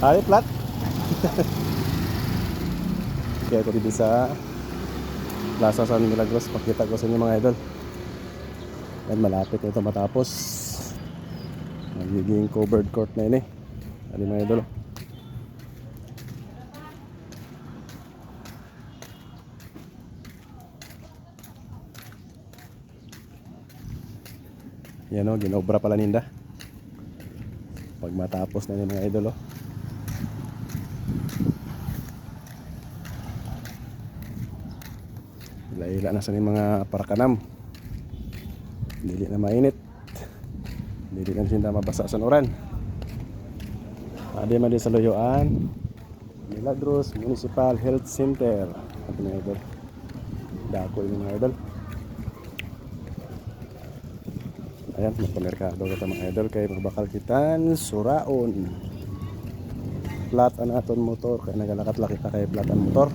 Ay, flat. Kaya ko dito sa Plaza San Milagros. Pakita ko sa inyo mga idol. Yan, malapit ito matapos. Magiging covered court na yun eh. Ano mga idol? Yan o, ginobra pala ninda. Pag matapos na yun mga idol oh. Ila-ila na sa mga parakanam. Dili na mainit. Dili na sinda mabasa sa oran. Adi man sa Loyoan. Milagros Municipal Health Center. Ito mga idol. Dako yung mga idol. Ayan, magpamerkado kita mga idol kay magbakal kitan suraon. Flat anaton motor kay nagalakat laki ta kay flat ang motor.